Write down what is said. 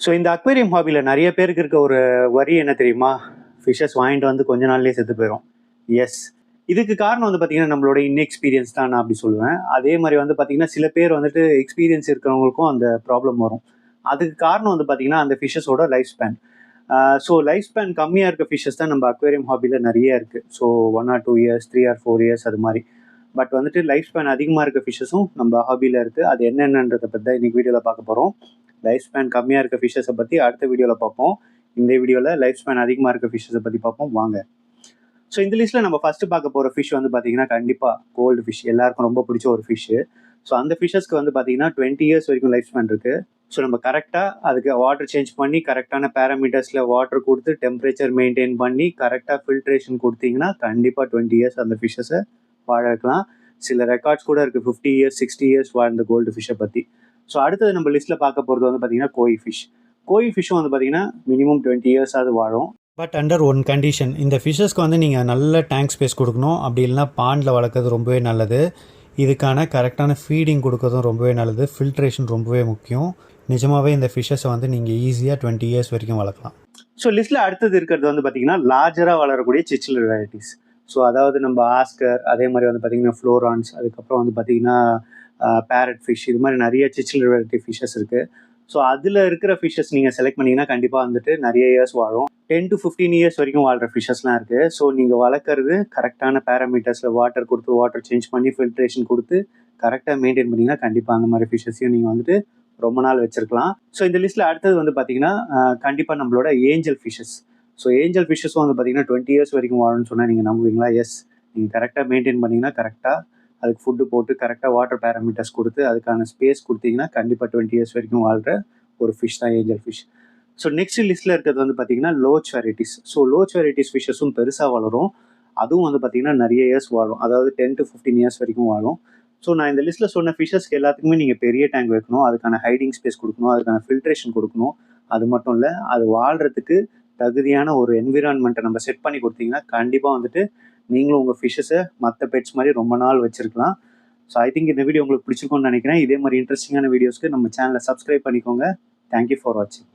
So இந்த aquarium ஹாபியில் நிறைய பேருக்கு இருக்க ஒரு வரி என்ன தெரியுமா? ஃபிஷஸ் வாங்கிட்டு வந்து கொஞ்ச நாள்லேயே செத்து போயிடும் எஸ் இதுக்கு காரணம் வந்து பார்த்தீங்கன்னா நம்மளோட இன்எக்ஸ்பீரியன்ஸ் தான் நான் அப்படி சொல்லுவேன். அதே மாதிரி வந்து பார்த்தீங்கன்னா சில பேர் வந்துட்டு எக்ஸ்பீரியன்ஸ் இருக்கிறவங்களுக்கும் அந்த ப்ராப்ளம் வரும். அதுக்கு காரணம் வந்து பார்த்தீங்கன்னா அந்த ஃபிஷஸோட life span so life span கம்மியாக இருக்க ஃபிஷஸ் தான் நம்ம அக்வேரியம் ஹாபியில் நிறைய இருக்குது so one or two years three or four years அது மாதிரி. பட் வந்துட்டு லைஃப் ஸ்பேன் அதிகமாக இருக்க ஃபிஷஸும் நம்ம ஹாபியில் இருக்குது அது என்னென்னன்றதை பற்றி தான் இன்றைக்கி வீடியோவில் பார்க்க போகிறோம் லைஃப் ஸ்பேன் கம்மியாக இருக்க ஃபிஷ்ஷஸை பற்றி அடுத்த வீடியோவில் பார்ப்போம். இந்த வீடியோவில் லைஃப் ஸ்பேன் அதிகமாக இருக்க ஃபிஷ்ஷஸை பற்றி பார்ப்போம். வாங்க. ஸோ இந்த லிஸ்ட்டில் நம்ம ஃபஸ்ட்டு பார்க்க போகிற ஃபிஷ் வந்து பார்த்தீங்கன்னா கண்டிப்பாக கோல்டு ஃபிஷ் எல்லாருக்கும் ரொம்ப பிடிச்ச ஒரு ஃபிஷ்ஷு ஸோ அந்த ஃபிஷ்ஷஸ்க்கு வந்து பார்த்தீங்கன்னா டுவெண்ட்டி இயர்ஸ் வரைக்கும் லைஃப் ஸ்பேன் இருக்குது ஸோ நம்ம கரெக்டாக அதுக்கு வாட்டர் சேஞ்ச் பண்ணி கரெக்டான பேராமீட்டர்ஸில் வாட்டர் கொடுத்து டெம்பரேச்சர் மெயின்டைன் பண்ணி கரெக்டாக ஃபில்ட்ரேஷன் கொடுத்தீங்கன்னா கண்டிப்பாக டுவெண்ட்டி இயர்ஸ் அந்த ஃபிஷ்ஷஸை வாழ வைக்கலாம். சில ரெக்கார்ட்ஸ் கூட இருக்குது ஃபிஃப்டி இயர்ஸ் சிக்ஸ்டி இயர்ஸ் வாழ்ந்த கோல்டு ஃபிஷ்ஷை பற்றி ஸோ அடுத்தது நம்ம லிஸ்ட்டில் பார்க்க போகிறது வந்து பார்த்தீங்கன்னா கோய் ஃபிஷ் கோய் ஃபிஷ்ஷும் வந்து பார்த்தீங்கன்னா மினிமம் டுவெண்ட்டி இயர்ஸ் அது வாழும். பட் அண்டர் ஒன் கண்டிஷன் இந்த ஃபிஷ்ஷஸ்க்கு வந்து நீங்கள் நல்ல டேங்க் ஸ்பேஸ் கொடுக்கணும். அப்படி இல்லைனா பாண்டில் வளர்க்குறது ரொம்பவே நல்லது. இதுக்கான கரெக்டான ஃபீடிங் கொடுக்கறதும் ரொம்பவே நல்லது. ஃபில்ட்ரேஷன் ரொம்பவே முக்கியம். நிஜமாகவே இந்த ஃபிஷ்ஷஸை வந்து நீங்கள் ஈஸியாக டுவெண்ட்டி இயர்ஸ் வரைக்கும் வளர்க்கலாம். ஸோ லிஸ்ட்டில் அடுத்தது இருக்கிறது வந்து பார்த்தீங்கன்னா லார்ஜராக வளரக்கூடிய சிச்சில் வெரைட்டிஸ் ஸோ அதாவது நம்ம ஆஸ்கர் அதே மாதிரி வந்து பார்த்தீங்கன்னா ஃப்ளோரான்ஸ் அதுக்கப்புறம் வந்து பார்த்தீங்கன்னா பேரட் ஃபிஷ் இது மாதிரி நிறைய சிச்சில் வெரைட்டி ஃபிஷ்ஷஸ் இருக்குது ஸோ அதில் இருக்கிற ஃபிஷ்ஷஸ் நீங்கள் செலக்ட் பண்ணிங்கன்னா கண்டிப்பாக வந்துட்டு நிறைய இயர்ஸ் வாழும். டென் டு ஃபிஃப்டீன் இயர்ஸ் வரைக்கும் வாழ்கிற ஃபிஷ்ஷஸ்லாம் இருக்குது ஸோ நீங்கள் வளர்க்குறது கரெக்டான பேராமீட்டர்ஸில் வாட்டர் கொடுத்து வாட்டர் சேஞ்ச் பண்ணி ஃபில்ட்ரேஷன் கொடுத்து கரெக்டாக மெயின்டைன் பண்ணிங்கன்னா கண்டிப்பாக அந்த மாதிரி ஃபிஷ்ஷஸையும் நீங்கள் வந்துட்டு ரொம்ப நாள் வச்சுருக்கலாம். ஸோ இந்த லிஸ்ட்டில் அடுத்தது வந்து பார்த்தீங்கன்னா கண்டிப்பாக நம்மளோட ஏஞ்சல் ஃபிஷ்ஷஸ் ஸோ ஏஞ்சல் ஃபிஷ்ஷஸும் வந்து பார்த்தீங்கன்னா டுவெண்ட்டி இயர்ஸ் வரைக்கும் வாழும்னு சொன்னால் நீங்கள் நம்புவீங்களா? எஸ் நீங்கள் கரெக்டாக மெயின்டைன் பண்ணிங்கன்னா கரெக்டாக அதுக்கு ஃபுட்டு போட்டு கரெக்டாக வாட்டர் பேராமீட்டர்ஸ் கொடுத்து அதுக்கான ஸ்பேஸ் கொடுத்தீங்கன்னா கண்டிப்பாக டுவெண்ட்டி இயர்ஸ் வரைக்கும் வாழ்கிற ஒரு ஃபிஷ் தான் ஏஞ்சல் ஃபிஷ் ஸோ நெக்ஸ்ட் லிஸ்ட்டில் இருக்கிறது வந்து பார்த்தீங்கன்னா loach varieties so loach varieties ஃபிஷ்ஷஸும் பெருசாக வளரும். அதுவும் வந்து பார்த்தீங்கன்னா நிறைய இயர்ஸ் வாழும். அதாவது டென் டு ஃபிஃப்டீன் இயர்ஸ் வரைக்கும் வாழும். ஸோ நான் இந்த லிஸ்ட்டில் சொன்ன ஃபிஷஸ்க்கு எல்லாத்துக்குமே நீங்கள் பெரிய டேங்க் வைக்கணும். அதுக்கான ஹைடிங் ஸ்பேஸ் கொடுக்கணும். அதுக்கான ஃபில்ட்ரேஷன் கொடுக்கணும். அது மட்டும் இல்லை அது வாழ்கிறதுக்கு தகுதியான ஒரு என்விரான்மெண்ட்டை நம்ம செட் பண்ணி கொடுத்தீங்கன்னா கண்டிப்பாக வந்துட்டு நீங்களும் உங்கள் ஃபிஷ்ஷஸை மற்ற பெட்ஸ் மாதிரி ரொம்ப நாள் வச்சுருக்கலாம். ஸோ ஐ திங்க் இந்த வீடியோ உங்களுக்கு பிடிச்சிருக்கும்னு நினைக்கிறேன். இதே மாதிரி இன்ட்ரெஸ்டிங்கான வீடியோஸ்க்கு நம்ம சேனலை சப்ஸ்கிரைப் பண்ணிக்கோங்க. தேங்க்யூ ஃபார் வாட்சிங்